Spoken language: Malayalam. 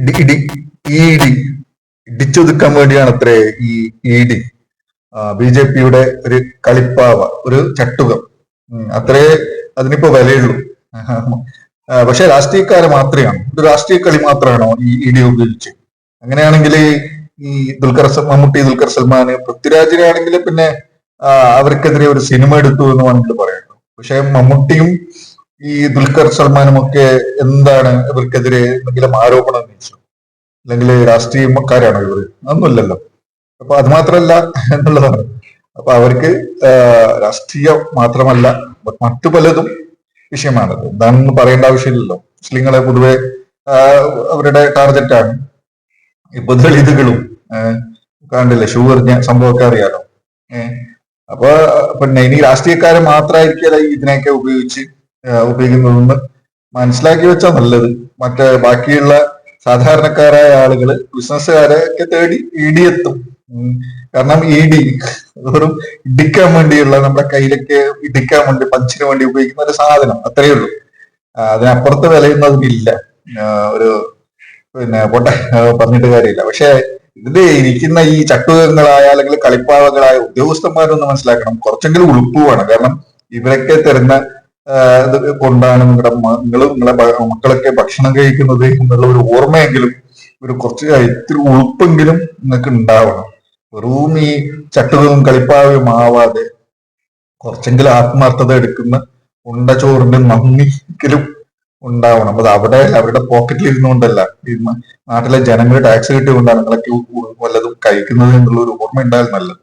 ഇടി ഇടിച്ചൊതുക്കാൻ വേണ്ടിയാണ് അത്രേ ഈ ഇടി ബി ജെ പിയുടെ ഒരു കളിപ്പാവ ഒരു ചട്ടുകം. അത്രേ അതിനിപ്പോ വിലയുള്ളൂ. പക്ഷെ രാഷ്ട്രീയക്കാരെ മാത്രമാണ് ഒരു രാഷ്ട്രീയ കളി മാത്രമാണോ ഈ ഇടി ഉപയോഗിച്ച്? അങ്ങനെയാണെങ്കിൽ ഈ ദുൽഖർ മമ്മൂട്ടി ദുൽഖർ സൽമാൻ പൃഥ്വിരാജിനെ ആണെങ്കിൽ പിന്നെ അവർക്കെതിരെ ഒരു സിനിമ എടുത്തു എന്ന് വേണമെങ്കിൽ പറയാം. പക്ഷെ മമ്മൂട്ടിയും ഈ ദുൽഖർ സൽമാനും ഒക്കെ എന്താണ് ഇവർക്കെതിരെ എന്തെങ്കിലും ആരോപണം ഉന്നയിച്ചു അല്ലെങ്കിൽ രാഷ്ട്രീയക്കാരാണോ ഇവർ അതൊന്നുമില്ലല്ലോ. അപ്പൊ അത് മാത്രമല്ല എന്നുള്ളതാണ്. അപ്പൊ അവർക്ക് രാഷ്ട്രീയം മാത്രമല്ല മറ്റു പലതും വിഷയമാണത് എന്താണെന്ന് പറയേണ്ട ആവശ്യമില്ലല്ലോ. മുസ്ലിങ്ങളെ പൊതുവെ അവരുടെ ടാർഗറ്റാണ്. ഇപ്പൊ ദളിതുകളും കണ്ടില്ലേ ഷൂ എറിഞ്ഞ സംഭവമൊക്കെ അറിയാലോ. ഏഹ് അപ്പൊ പിന്നെ ഇനി രാഷ്ട്രീയക്കാരെ മാത്രമായിരിക്കില്ല ഇതിനെയൊക്കെ ഉപയോഗിച്ച് ഉപയോഗിക്കുന്നതെന്ന് മനസ്സിലാക്കി വെച്ചാൽ നല്ലത്. മറ്റേ ബാക്കിയുള്ള സാധാരണക്കാരായ ആളുകൾ ബിസിനസ്സുകാരെയൊക്കെ തേടി ഇടിയെത്തും കാരണം ഇ ഡി വെറും ഇടിക്കാൻ വേണ്ടിയുള്ള നമ്മുടെ കയ്യിലൊക്കെ ഇടിക്കാൻ വേണ്ടി പഞ്ചിന് വേണ്ടി ഉപയോഗിക്കുന്ന ഒരു സാധനം അത്രയേ ഉള്ളൂ. അതിനപ്പുറത്ത് വിലയൊന്നും അതിനില്ല ഒരു പിന്നെ പൊട്ട പറഞ്ഞിട്ട് കാര്യമില്ല. പക്ഷെ ഇതിൽ ഇരിക്കുന്ന ഈ ചട്ടുകങ്ങളായ അല്ലെങ്കിൽ കളിപ്പാവകളായ ഉദ്യോഗസ്ഥന്മാരൊന്ന് മനസ്സിലാക്കണം. കുറച്ചെങ്കിലും ഉളുപ്പ് വേണം. കാരണം ഇവരൊക്കെ തരുന്ന കൊണ്ടാണ് നിങ്ങളുടെ നിങ്ങൾ നിങ്ങളെ മക്കളൊക്കെ ഭക്ഷണം കഴിക്കുന്നത് എന്നുള്ള ഒരു ഓർമ്മയെങ്കിലും ഒരു കുറച്ച് ഇത്തിരി ഉളുപ്പെങ്കിലും നിങ്ങൾക്ക് ഉണ്ടാവണം വെറും ഈ ചട്ടുകളും കളിപ്പാവയും ആവാതെ കുറച്ചെങ്കിലും ആത്മാർത്ഥത എടുക്കുന്ന ഉണ്ട ചോറിന്റെ നന്ദിക്കലും ഉണ്ടാവണം. അത് അവിടെ അവരുടെ പോക്കറ്റിൽ ഇരുന്നുകൊണ്ടല്ല. നാട്ടിലെ ജനങ്ങൾ ടാക്സ് കിട്ടിയതുകൊണ്ടാണ് നിങ്ങളൊക്കെ വല്ലതും കഴിക്കുന്നത് എന്നുള്ള ഒരു ഓർമ്മ ഉണ്ടായാൽ നല്ലത്.